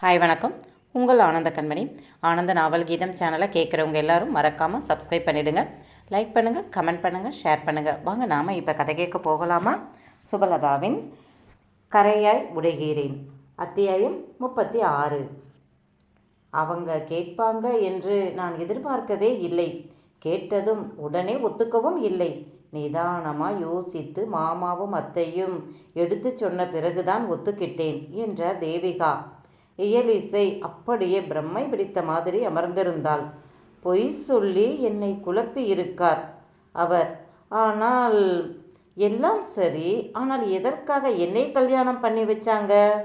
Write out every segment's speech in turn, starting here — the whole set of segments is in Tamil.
ஹாய் வணக்கம். உங்கள் ஆனந்த கண்மணி. ஆனந்த நாவல் கீதம் சேனலை கேட்குறவங்க எல்லாரும் மறக்காமல் சப்ஸ்கிரைப் பண்ணிவிடுங்க லைக் பண்ணுங்கள் கமெண்ட் பண்ணுங்கள் ஷேர் பண்ணுங்கள் வாங்க நாம் இப்போ கதை கேட்க போகலாமா? சுபலதாவின் கரையாய் உடைகிறேன் அத்தியாயம் முப்பத்தி ஆறு. அவங்க கேட்பாங்க என்று நான் எதிர்பார்க்கவே இல்லை. கேட்டதும் உடனே ஒத்துக்கவும் இல்லை. நிதானமாக யோசித்து மாமாவும் அத்தையும் எடுத்து சொன்ன பிறகுதான் ஒத்துக்கிட்டேன் என்றார் தேவிகா. இயலிசை அப்படியே பிரம்மை பிடித்த மாதிரி அமர்ந்திருந்தாள். பொய் சொல்லி என்னை குழப்பி இருக்கார் அவர். ஆனால் எல்லாம் சரி. ஆனால் எதற்காக என்னை கல்யாணம் பண்ணி வச்சாங்க?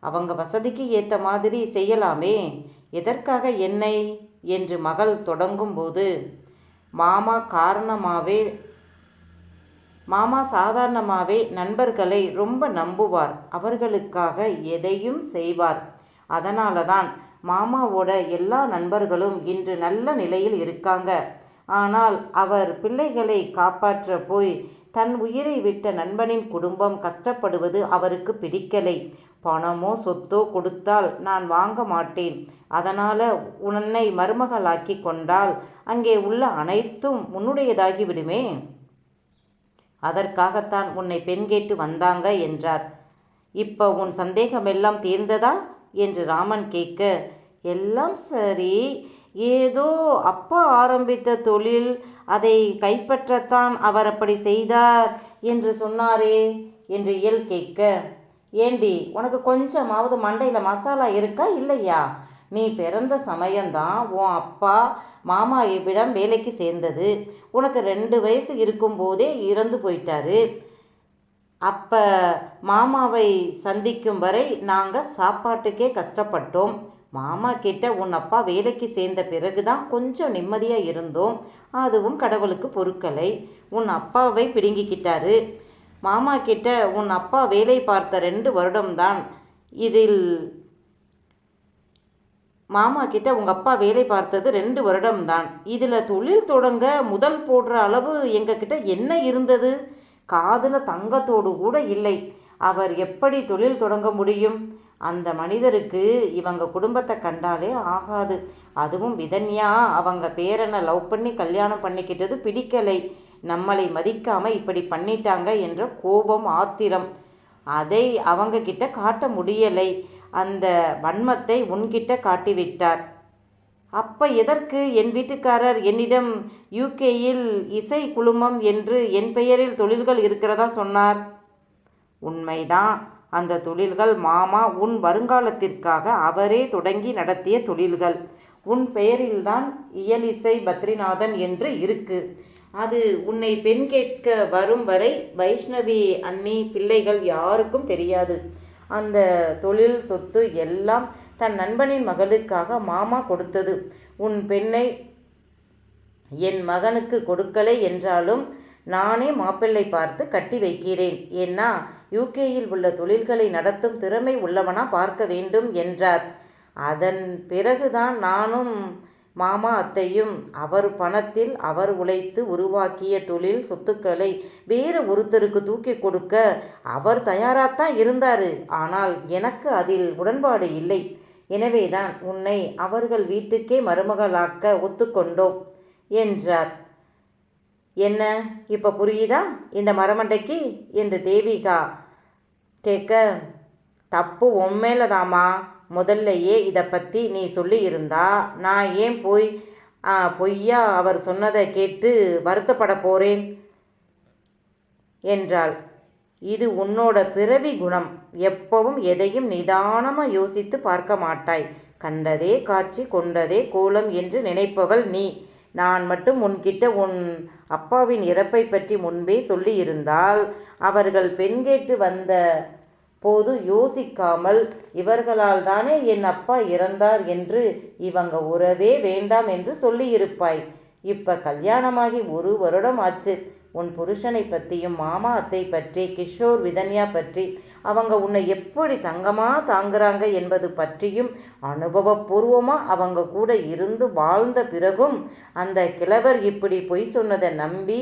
அவங்க வசதிக்கு ஏற்ற மாதிரி செய்யலாமே. எதற்காக என்னை? என்று மகள் தொடங்கும்போது மாமா காரணமாகவே மாமா சாதாரணமாகவே நண்பர்களை ரொம்ப நம்புவார். அவர்களுக்காக எதையும் செய்வார். அதனால தான் மாமாவோட எல்லா நண்பர்களும் இன்று நல்ல நிலையில் இருக்காங்க. ஆனால் அவர் பிள்ளைகளை காப்பாற்ற போய் தன் உயிரை விட்ட நண்பனின் குடும்பம் கஷ்டப்படுவது அவருக்கு பிடிக்கலை. பணமோ சொத்தோ கொடுத்தால் நான் வாங்க மாட்டேன். அதனால் உன்னை மருமகளாக்கி கொண்டால் அங்கே உள்ள அனைத்தும் உன்னுடையதாகி விடுமே. அதற்காகத்தான் உன்னை பெண் கேட்டு வந்தாங்க என்றார். இப்போ உன் சந்தேகமெல்லாம் தீர்ந்ததா? என்று ராமன் கேட்க எல்லாம் சரி. ஏதோ அப்பா ஆரம்பித்த தொழில் அதை கைப்பற்றத்தான் அவர் அப்படி செய்தார் என்று சொன்னாரே என்று இயல் கேட்க ஏண்டி உனக்கு கொஞ்சமாவது மண்டையில் மசாலா இருக்கா இல்லையா? நீ பிறந்த சமயம்தான் உன் அப்பா மாமா இவ்விடம் வேலைக்கு சேர்ந்தது. உனக்கு ரெண்டு வயசு இருக்கும்போதே இறந்து போயிட்டாரு. அப்போ மாமாவை சந்திக்கும் வரை நாங்கள் சாப்பாட்டுக்கே கஷ்டப்பட்டோம். மாமா கிட்ட உன் அப்பா வேலைக்கு சேர்ந்த பிறகு தான் கொஞ்சம் நிம்மதியாக இருந்தோம். அதுவும் கடவுளுக்கு பொறுக்கலை. உன் அப்பாவை பிடுங்கிக்கிட்டாரு. மாமா கிட்ட உன் அப்பா வேலை பார்த்த ரெண்டு வருடம்தான். இதில் மாமா கிட்ட உங்கள் அப்பா வேலை பார்த்தது ரெண்டு வருடம்தான். இதில் தொழில் தொடங்க முதல் போடுற அளவு எங்ககிட்ட என்ன இருந்தது? காதில் தங்கத்தோடு கூட இல்லை. அவர் எப்படி தொழில் தொடங்க முடியும்? அந்த மனிதருக்கு இவங்க குடும்பத்தை கண்டாலே ஆகாது. அதுவும் விதன்யா. அவங்க பேரனை லவ் பண்ணி கல்யாணம் பண்ணிக்கிட்டது பிடிக்கலை. நம்மளை மதிக்காம இப்படி பண்ணிட்டாங்க என்ற கோபம் ஆத்திரம். அதை அவங்க கிட்ட காட்ட முடியலை. அந்த வன்மத்தை உன்கிட்ட காட்டிவிட்டார். அப்ப எதற்கு என் வீட்டுக்காரர் என்னிடம் யூகேயில் இசை குழுமம் என்று என் பெயரில் தொழில்கள் இருக்கிறதா சொன்னார்? உண்மைதான். அந்த தொழில்கள் மாமா உன் வருங்காலத்திற்காக அவரே தொடங்கி நடத்திய தொழில்கள். உன் பெயரில்தான் இயலிசை பத்ரிநாதன் என்று இருக்கு. அது உன்னை பெண் கேட்க வரும் வரை வைஷ்ணவி அண்ணி பிள்ளைகள் யாருக்கும் தெரியாது. அந்த தொழில் சொத்து எல்லாம் தன் நண்பனின் மகளுக்காக மாமா கொடுத்தது. உன் பெண்ணை என் மகனுக்கு கொடுக்கலை என்றாலும் நானே மாப்பிள்ளை பார்த்து கட்டி வைக்கிறேன். ஏன்னா யூகேயில் உள்ள தொழில்களை நடத்தும் திறமை உள்ளவனா பார்க்க வேண்டும் என்றார். அதன் பிறகுதான் நானும் மாமா அத்தையும் அவர் பணத்தில் அவர் உழைத்து உருவாக்கிய தொழில் சொத்துக்களை வேறு ஒருத்தருக்கு தூக்கி கொடுக்க அவர் தயாராகத்தான் இருந்தார். ஆனால் எனக்கு அதில் உடன்பாடு இல்லை. எனவேதான் உன்னை அவர்கள் வீட்டுக்கே மருமகளாக்க ஒத்துக்கொண்டோம் என்றார். என்ன? இப்போ புரியுதா? இந்த மரமண்டைக்கு? என்று தேவிகா கேட்க தப்பு உண்மையிலதாம்மா முதல்லையே இதை பற்றி நீ சொல்லியிருந்தா. நான் ஏன் போய் பொய்யா அவர் சொன்னதை கேட்டு வருத்தப்பட போகிறேன் என்றாள். இது உன்னோட பிறவி குணம். எப்பவும் எதையும் நிதானமாக யோசித்து பார்க்க மாட்டாய். கண்டதே காட்சி கொண்டதே கோலம் என்று நினைப்பவள் நீ. நான் மட்டும் உன்கிட்ட உன் அப்பாவின் இறப்பை பற்றி முன்பே சொல்லியிருந்தால் அவர்கள் பெண் கேட்டு வந்த போது யோசிக்காமல் இவர்களால் தானே என் அப்பா இறந்தார் என்று இவங்க உறவே வேண்டாம் என்று சொல்லியிருப்பாய். இப்போ கல்யாணமாகி ஒரு வருடம் ஆச்சு. உன் புருஷனை பற்றியும் மாமா அத்தை பற்றி கிஷோர் விதன்யா பற்றி அவங்க உன்னை எப்படி தங்கமாக தாங்குறாங்க என்பது பற்றியும் அனுபவபூர்வமாக அவங்க கூட இருந்து வாழ்ந்த பிறகும் அந்த கிழவர் இப்படி பொய் சொன்னதை நம்பி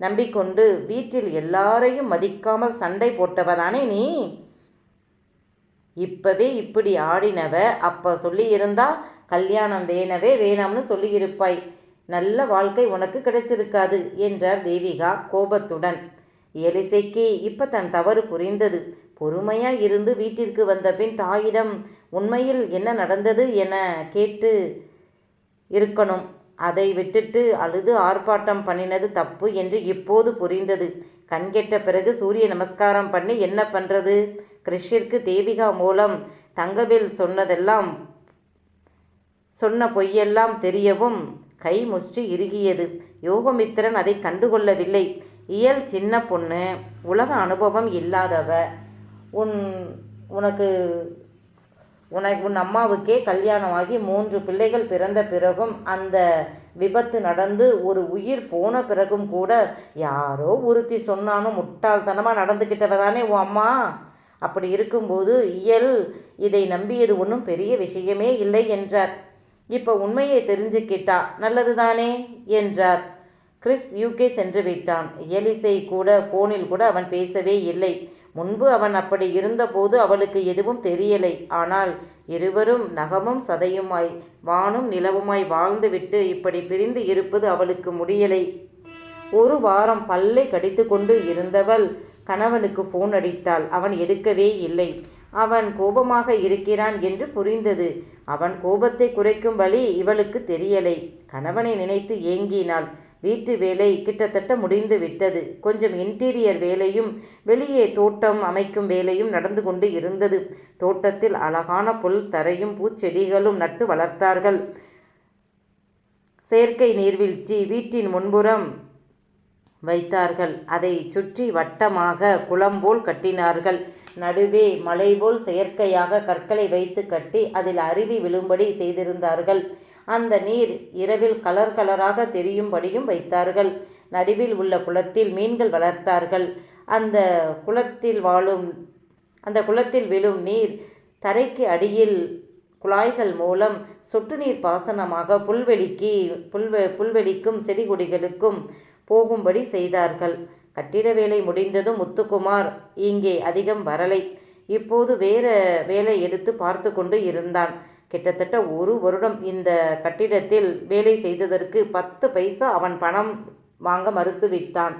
நம்பிக்கொண்டு வீட்டில் எல்லாரையும் மதிக்காமல் சண்டை போட்டவதானே நீ? இப்பவே இப்படி ஆடினவ அப்போ சொல்லியிருந்தா கல்யாணம் வேணவே வேணாம்னு சொல்லியிருப்பாய். நல்ல வாழ்க்கை உனக்கு கிடைச்சிருக்காது என்றார் தேவிகா கோபத்துடன். எலிசைக்கு இப்போ தன் தவறு புரிந்தது. பொறுமையாக இருந்து வீட்டிற்கு வந்த பின் தாயிடம் உண்மையில் என்ன நடந்தது என கேட்டு இருக்கணும். அதை விட்டுட்டு அழுது ஆர்ப்பாட்டம் பண்ணினது தப்பு என்று இப்போது புரிந்தது. கண்கெட்ட பிறகு சூரிய நமஸ்காரம் பண்ணி என்ன பண்ணுறது கிறிஷிற்கு தேவிகா மூலம் தங்கவேல் சொன்னதெல்லாம் சொன்ன பொய்யெல்லாம் தெரியவும் கை முஷ்டி இறுகியது. யோகமித்திரன் அதை கண்டுகொள்ளவில்லை. இயல் சின்ன பொண்ணு உலக அனுபவம் இல்லாதவ. உன் உனக்கு உனக்கு உன் அம்மாவுக்கே கல்யாணமாகி மூன்று பிள்ளைகள் பிறந்த பிறகும் அந்த விபத்து நடந்து ஒரு உயிர் போன பிறகும் கூட யாரோ ஒருத்தி சொன்னாலும் முட்டாள்தனமாக நடந்துக்கிட்டவ தானே உன் அம்மா? அப்படி இருக்கும்போது இயல் இதை நம்பியது ஒன்றும் பெரிய விஷயமே இல்லை என்றார். இப்போ உண்மையை தெரிஞ்சுக்கிட்டா நல்லது தானே என்றார். கிறிஸ் யூகே சென்று விட்டான். எலிசை கூட போனில் கூட அவன் பேசவே இல்லை. முன்பு அவன் அப்படி இருந்தபோது அவளுக்கு எதுவும் தெரியலை. ஆனால் இருவரும் நகமும் சதையுமாய் வானும் நிலவுமாய் வாழ்ந்துவிட்டு இப்படி பிரிந்து இருப்பது அவளுக்கு முடியலை. ஒரு வாரம் பல்லை கடித்து கொண்டு இருந்தவள் கணவனுக்கு ஃபோன் அடித்தாள். அவன் எடுக்கவே இல்லை. அவன் கோபமாக இருக்கிறான் என்று புரிந்தது. அவன் கோபத்தை குறைக்கும் வழி இவளுக்கு தெரியலை. கணவனை நினைத்து ஏங்கினாள். வீட்டு வேலை கிட்டத்தட்ட முடிந்து விட்டது. கொஞ்சம் இன்டீரியர் வேலையும் வெளியே தோட்டம் அமைக்கும் வேலையும் நடந்து கொண்டு இருந்தது. தோட்டத்தில் அழகான புல் தரையும் பூச்செடிகளும் நட்டு வளர்த்தார்கள். செயற்கை நீர்வீழ்ச்சி வீட்டின் முன்புறம் வைத்தார்கள். அதை சுற்றி வட்டமாக குளம் போல் கட்டினார்கள். நடுவே மலை போல் செயற்கையாக கற்களை வைத்து கட்டி அதில் அருவி விழும்படி செய்திருந்தார்கள். அந்த நீர் இரவில் கலர் கலராக தெரியும்படியும் வைத்தார்கள். நடுவில் உள்ள குளத்தில் மீன்கள் வளர்த்தார்கள். அந்த குளத்தில் வாழும் அந்த குளத்தில் விழும் நீர் தரைக்கு அடியில் குழாய்கள் மூலம் சொட்டு நீர் பாசனமாக புல்வெளிக்கு புல்வெ புல்வெளிக்கும் செடி கொடிகளுக்கும் போகும்படி செய்தார்கள். கட்டிட வேலை முடிந்ததும் முத்துக்குமார். இங்கே அதிகம் வரலை. இப்போது வேறு வேலை எடுத்து பார்த்து கொண்டு இருந்தான். கிட்டத்தட்ட ஒரு வருடம் இந்த கட்டிடத்தில் வேலை செய்ததற்கு பத்து பைசா அவன் பணம் வாங்க மறுத்துவிட்டான்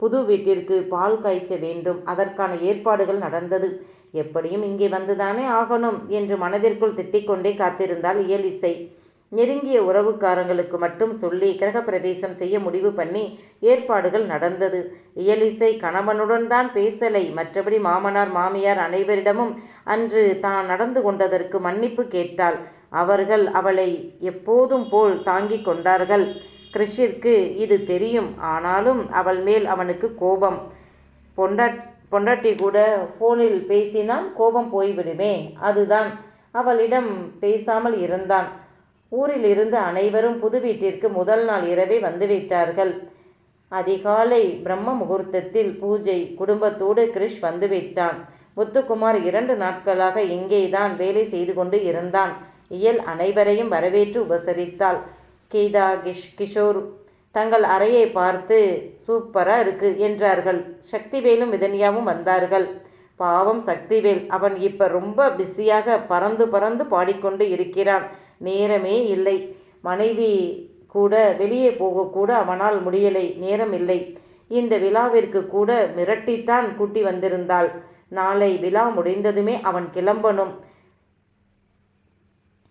புது வீட்டிற்கு பால் காய்ச்ச வேண்டும். அதற்கான ஏற்பாடுகள் நடந்தது. எப்படியும் இங்கே வந்துதானே ஆகணும் என்று மனதிற்குள் திட்டிக்கொண்டே காத்திருந்தாள் இயலிசை. நெருங்கிய உறவுக்காரங்களுக்கு மட்டும் சொல்லி கிரகப்பிரவேசம் செய்ய முடிவு பண்ணி ஏற்பாடுகள் நடந்தது. இயலிசை கணவனுடன் தான் பேசலை. மற்றபடி மாமனார் மாமியார் அனைவரிடமும் அன்று தான் நடந்து கொண்டதற்கு மன்னிப்பு கேட்டாள். அவர்கள் அவளை எப்போதும் போல் தாங்கிக் கொண்டார்கள். கிறிஷிற்கு இது தெரியும். ஆனாலும் அவள் மேல் அவனுக்கு கோபம். பொண்டாட் பொண்டாட்டி கூட ஃபோனில் பேசினால் கோபம் போய்விடுமே. அதுதான் அவளிடம் பேசாமல் இருந்தான். ஊரில் இருந்து அனைவரும் புது வீட்டிற்கு முதல் நாள் இரவே வந்துவிட்டார்கள். அதிகாலை பிரம்ம முகூர்த்தத்தில் பூஜை குடும்பத்தோடு கிரிஷ் வந்துவிட்டான். முத்துக்குமார் இரண்டு நாட்களாக இங்கேதான் வேலை செய்து கொண்டு இருந்தான். இயல் அனைவரையும் வரவேற்று உபசரித்தாள். கீதா கிஷ் கிஷோர் தங்கள் அறையை பார்த்து சூப்பராக இருக்கு என்றார்கள். சக்திவேலும் விதன்யாவும் வந்தார்கள். பாவம் சக்திவேல். அவன் இப்போ ரொம்ப பிஸியாக பறந்து பறந்து பாடிக்கொண்டு இருக்கிறான். நேரமே இல்லை. மனைவி கூட வெளியே போகக்கூட அவனால் முடியலை. நேரம் இல்லை. இந்த விழாவிற்கு கூட மிரட்டித்தான் கூட்டி வந்திருந்தாள். நாளை விழா முடிந்ததுமே அவன் கிளம்பணும்.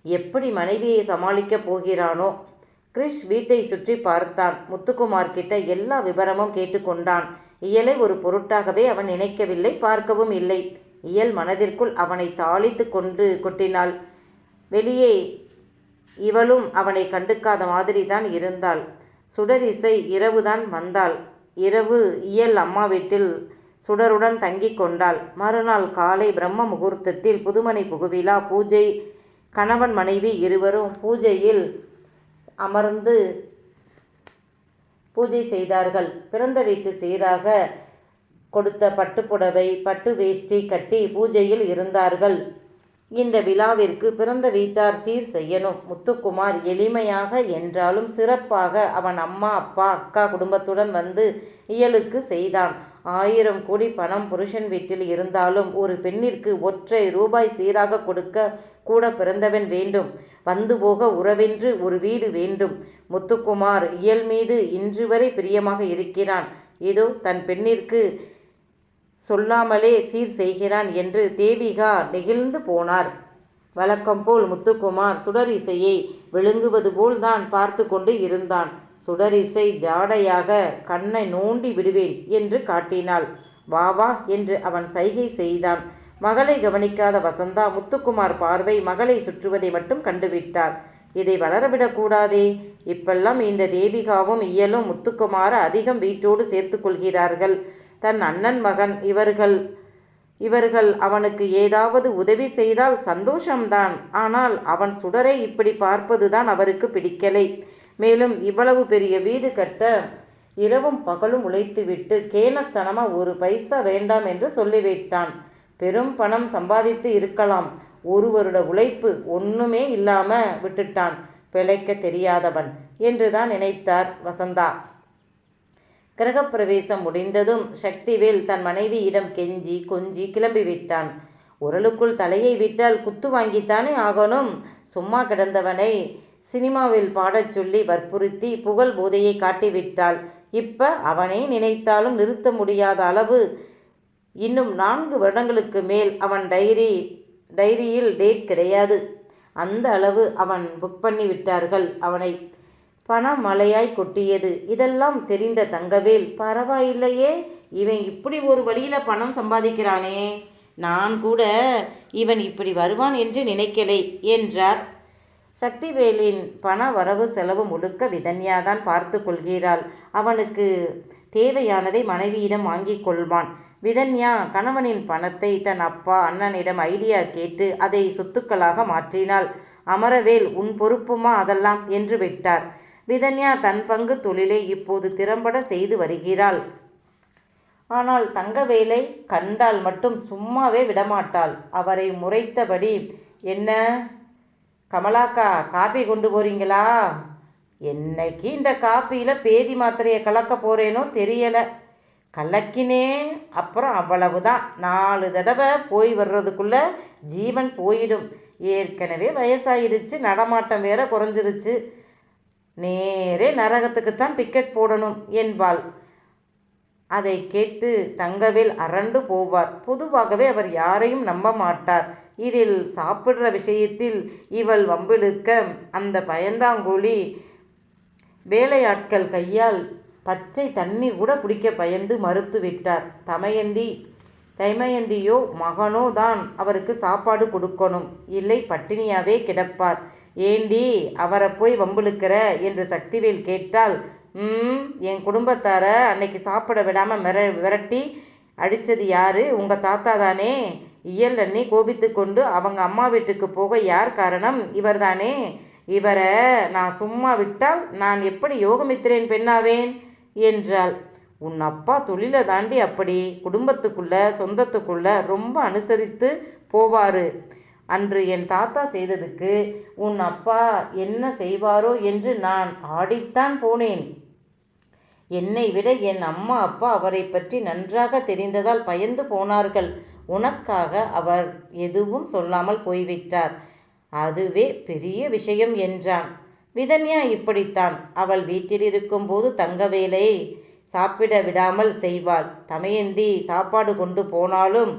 எப்படி மனைவியை சமாளிக்கப் போகிறானோ? கிரிஷ் வீட்டை சுற்றி பார்த்தான். முத்துக்குமார் கிட்ட எல்லா விவரமும் கேட்டுக்கொண்டான் இயலை ஒரு பொருட்டாகவே அவன் நினைக்கவில்லை பார்க்கவும் இல்லை. இயல் மனதிற்குள் அவனை தாளித்து கொண்டு கொட்டினாள். வெளியே இவளும் அவனை கண்டுக்காத மாதிரி தான் இருந்தாள் சுடரிசை இரவுதான் வந்தாள். இரவு இயல் அம்மா வீட்டில் சுடருடன் தங்கி கொண்டாள். மறுநாள் காலை பிரம்ம முகூர்த்தத்தில் புதுமனை புகுவிழா பூஜை கணவன் மனைவி இருவரும் பூஜையில் அமர்ந்து பூஜை செய்தார்கள். பிறந்த வீட்டு சீராக கொடுத்த பட்டுப்புடவை பட்டு வேஷ்டி கட்டி பூஜையில் இருந்தார்கள். இந்த விழாவிற்கு பிறந்த வீட்டார் சீர் செய்யணும். முத்துக்குமார் எளிமையாக என்றாலும் சிறப்பாக அவன் அம்மா அப்பா அக்கா குடும்பத்துடன் வந்து இயலுக்கு செய்தான். ஆயிரம் கோடி பணம் புருஷன் வீட்டில் இருந்தாலும் ஒரு பெண்ணிற்கு ஒற்றை ரூபாய் சீராக கொடுக்க கூட பிறந்தவன் வேண்டும். வந்து போக உறவென்று ஒரு வீடு வேண்டும். முத்துக்குமார் இயல் மீது இன்று வரை பிரியமாக இருக்கிறான். இதோ தன் பெண்ணிற்கு சொல்லாமலே சீர் செய்கிறான் என்று தேவிகா நெகிழ்ந்து போனார். வழக்கம் போல் முத்துக்குமார் சுடரிசையை விழுங்குவது போல் தான் பார்த்து கொண்டு இருந்தான். சுடரிசை ஜாடையாக கண்ணை நோண்டி விடுவேன் என்று காட்டினாள். வா வா என்று அவன் சைகை செய்தான். மகளை கவனிக்காத வசந்தா முத்துக்குமார் பார்வை மகளை சுற்றுவதை மட்டும் கண்டுவிட்டார். இதை வளரவிடக்கூடாதே இப்பெல்லாம் இந்த தேவிகாவும் இயலும் முத்துக்குமார அதிகம் வீட்டோடு சேர்த்து கொள்கிறார்கள். தன் அண்ணன் மகன் இவர்கள் இவர்கள் அவனுக்கு ஏதாவது உதவி செய்தால் சந்தோஷம்தான். ஆனால் அவன் சுடரை இப்படி பார்ப்பதுதான் அவருக்கு பிடிக்கலை. மேலும் இவ்வளவு பெரிய வீடு கட்ட இரவும் பகலும் உழைத்துவிட்டு கேனத்தனமாக ஒரு பைசா வேண்டாம் என்று சொல்லிவிட்டான். பெரும் பணம் சம்பாதித்து இருக்கலாம். ஒருவருட உழைப்பு ஒன்றுமே இல்லாமல் விட்டுட்டான். பிழைக்க தெரியாதவன் என்றுதான் நினைத்தார் வசந்தா. கிரகப்பிரவேசம் முடிந்ததும் சக்திவேல் தன் மனைவியிடம் கெஞ்சி கொஞ்சி கிளம்பிவிட்டான் உரலுக்குள் தலையை விட்டால் குத்து வாங்கித்தானே ஆகணும்? சும்மா கிடந்தவனை சினிமாவில் பாடச் சொல்லி வற்புறுத்தி புகழ் போதையை காட்டிவிட்டாள் இப்ப அவனை நினைத்தாலும் நிறுத்த முடியாத அளவு இன்னும் நான்கு வருடங்களுக்கு மேல் அவன் டைரி டைரியில் டேட் கிடையாது. அந்த அளவு அவன் புக் பண்ணி விட்டார்கள். அவனை பணம் மழையாய் கொட்டியது. இதெல்லாம் தெரிந்த தங்கவேல் பரவாயில்லையே இவன் இப்படி ஒரு வழியில் பணம் சம்பாதிக்கிறானே. நான் கூட இவன் இப்படி வருவான் என்று நினைக்கலை என்றார். சக்திவேலின் பண வரவு செலவு முழுக்க விதன்யாதான் பார்த்து கொள்கிறாள். அவனுக்கு தேவையானதை மனைவியிடம் வாங்கிக் கொள்வான். விதன்யா கணவனின் பணத்தை தன் அப்பா அண்ணனிடம் ஐடியா கேட்டு அதை சொத்துக்களாக மாற்றினாள். அமரவேல் உன் பொறுப்புமா அதெல்லாம்? என்று விட்டார். விதன்யா தன் பங்கு தொழிலை இப்போது திறம்பட செய்து வருகிறாள். ஆனால் தங்கவேலை கண்டால் மட்டும் சும்மாவே விடமாட்டாள். அவரை முறைத்தபடி என்ன? கமலாக்கா காப்பி கொண்டு போறீங்களா? என்னைக்கு இந்த காப்பியில் பேதி மாத்திரையை கலக்க போகிறேனோ தெரியலை. கலக்கினே அப்புறம் அவ்வளவுதான். நாலு தடவை போய் வர்றதுக்குள்ளே ஜீவன் போயிடும். ஏற்கனவே வயசாயிருச்சு நடமாட்டம் வேற குறைஞ்சிருச்சு நேரே நரகத்துக்குத்தான் டிக்கெட் போடணும் என்பாள். அதை கேட்டு தங்கவேல் அரண்டு போவார். பொதுவாகவே அவர் யாரையும் நம்ப மாட்டார். இதில் சாப்பிட்ற விஷயத்தில் இவள் வம்பிழுக்க அந்த பயந்தாங்கோழி வேலையாட்கள் கையால் பச்சை தண்ணி கூட குடிக்க பயந்து மறுத்து விட்டார். தமயந்தி தைமயந்தியோ மகனோ தான் அவருக்கு சாப்பாடு கொடுக்கணும். இல்லை பட்டினியாவே கிடப்பார். ஏண்டி அவரை போய் வம்புழுக்கிற என்று சக்திவேல் கேட்டால் ம் என் குடும்பத்தார அன்னைக்கு சாப்பிட விடாமல் மிர விரட்டி அடித்தது யாரு? உங்கள் தாத்தா தானே? இயல் அண்ணி கோபித்து கொண்டு அவங்க அம்மா வீட்டுக்கு போக யார் காரணம்? இவர்தானே இவரை நான் சும்மா விட்டால் நான் எப்படி யோகமித்திரேன் பெண்ணாவேன்? என்றாள். உன் அப்பா தொழிலை தாண்டி அப்படி. குடும்பத்துக்குள்ள சொந்தத்துக்குள்ள ரொம்ப அனுசரித்து போவாரு. அன்று என் தாத்தா செய்ததுக்கு உன் அப்பா என்ன செய்வாரோ என்று நான் ஆடித்தான் போனேன். என்னை விட என் அம்மா அப்பா அவரை பற்றி நன்றாக தெரிந்ததால் பயந்து போனார்கள். உனக்காக அவர் எதுவும் சொல்லாமல் போய்விட்டார். அதுவே பெரிய விஷயம் என்றான். விதன்யா இப்படித்தான். அவள் வீட்டில் இருக்கும்போது தங்கவேலை சாப்பிட விடாமல் செய்வாள். தமையந்தி சாப்பாடு கொண்டு போனாலும்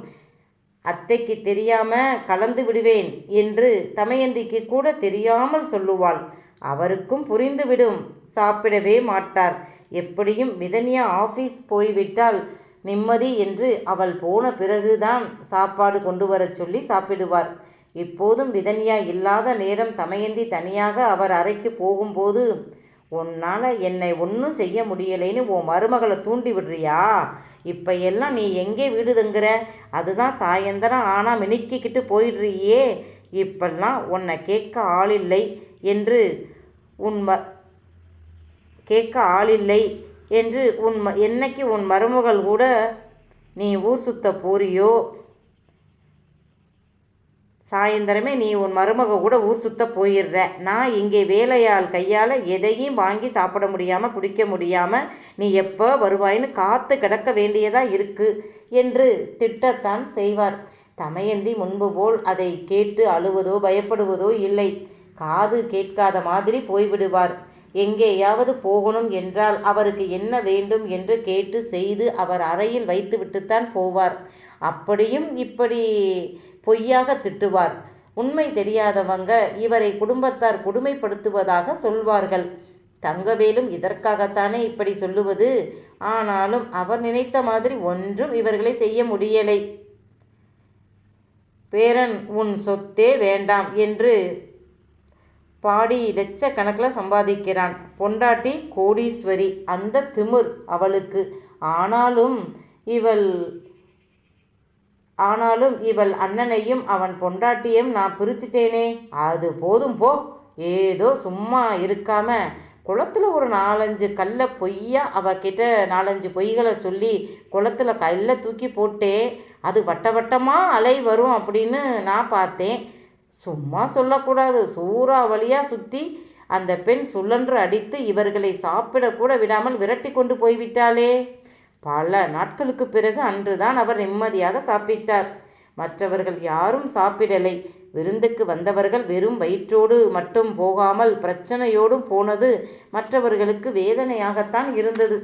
அத்தைக்கு தெரியாம கலந்து விடுவேன் என்று தமையந்திக்கு கூட தெரியாமல் சொல்லுவாள். அவருக்கும் புரிந்துவிடும் சாப்பிடவே மாட்டார். எப்படியும் மிதனியா ஆஃபீஸ் போய்விட்டால் நிம்மதி என்று அவள் போன பிறகுதான் சாப்பாடு கொண்டு வரச் சொல்லி சாப்பிடுவார். இப்போதும் விதன்யா இல்லாத நேரம் தமையந்தி தனியாக அவர் அறைக்கு போகும்போது உன்னால் என்னை ஒன்றும் செய்ய முடியலைன்னு உன் மருமகளை தூண்டி விடுறியா? இப்போ எல்லாம் நீ எங்கே வீடுதுங்கிற? அதுதான் சாயந்தரம் ஆனால் மினுக்கிக்கிட்டு போயிடுறியே. இப்பெல்லாம் உன்னை கேட்க ஆளில்லை என்று உன் ம கேட்க ஆளில்லை என்று உன் என்னைக்கு உன் மருமகள் கூட நீ ஊர் சுத்த போறியோ? சாயந்தரமே நீ உன் மருமக கூட ஊர் சுத்த போயிடுற. நான் இங்கே வேலையால் கையால் எதையும் வாங்கி சாப்பிட முடியாமல் குடிக்க முடியாமல் நீ எப்போ வருவாயின்னு காத்து கிடக்க வேண்டியதாக இருக்கு என்று திட்டத்தான் செய்வார். தமயந்தி முன்பு போல் அதை கேட்டு அழுவதோ பயப்படுவதோ இல்லை. காது கேட்காத மாதிரி போய்விடுவார். எங்கேயாவது போகணும் என்றால் அவருக்கு என்ன வேண்டும் என்று கேட்டு செய்து அவர் அறையில் வைத்துவிட்டுத்தான் போவார். அப்படியும் இப்படி பொய்யாக திட்டுவார். உண்மை தெரியாதவங்க இவரை குடும்பத்தார் கொடுமைப்படுத்துவதாக சொல்வார்கள். தங்கவேலும் இதற்காகத்தானே இப்படி சொல்லுவது? ஆனாலும் அவர் நினைத்த மாதிரி ஒன்றும் இவர்களை செய்ய முடியலை. பேரன் உன் சொத்தே வேண்டாம் என்று பாடி லட்சக்கணக்கில் சம்பாதிக்கிறான். பொண்டாட்டி கோடீஸ்வரி அந்த திமிர் அவளுக்கு. ஆனாலும் இவள் ஆனாலும் இவள் அண்ணனையும் அவன் பொண்டாட்டியும் நான் பிரிச்சிட்டேனே. அது போதும் போ. ஏதோ சும்மா இருக்காம குளத்தில் ஒரு நாலஞ்சு கல்லை பொய்யா அவகிட்ட நாலஞ்சு பொய்களை சொல்லி குளத்தில் கல்லை தூக்கி போட்டேன். அது வட்ட வட்டமாக அலை வரும் அப்படின்னு நான் பார்த்தேன். சும்மா சொல்லக்கூடாது. சூறாவளியாக சுற்றி அந்த பெண் சுழன்று அடித்து இவர்களை சாப்பிடக்கூட விடாமல் விரட்டி கொண்டு போய்விட்டாளே. பல நாட்களுக்கு பிறகு அன்றுதான் அவர் நிம்மதியாக சாப்பிட்டார். மற்றவர்கள் யாரும் சாப்பிடலை. விருந்துக்கு வந்தவர்கள் வெறும் வயிற்றோடு மட்டும் போகாமல் பிரச்சனையோடும் போனது மற்றவர்களுக்கு வேதனையாகத்தான் இருந்தது.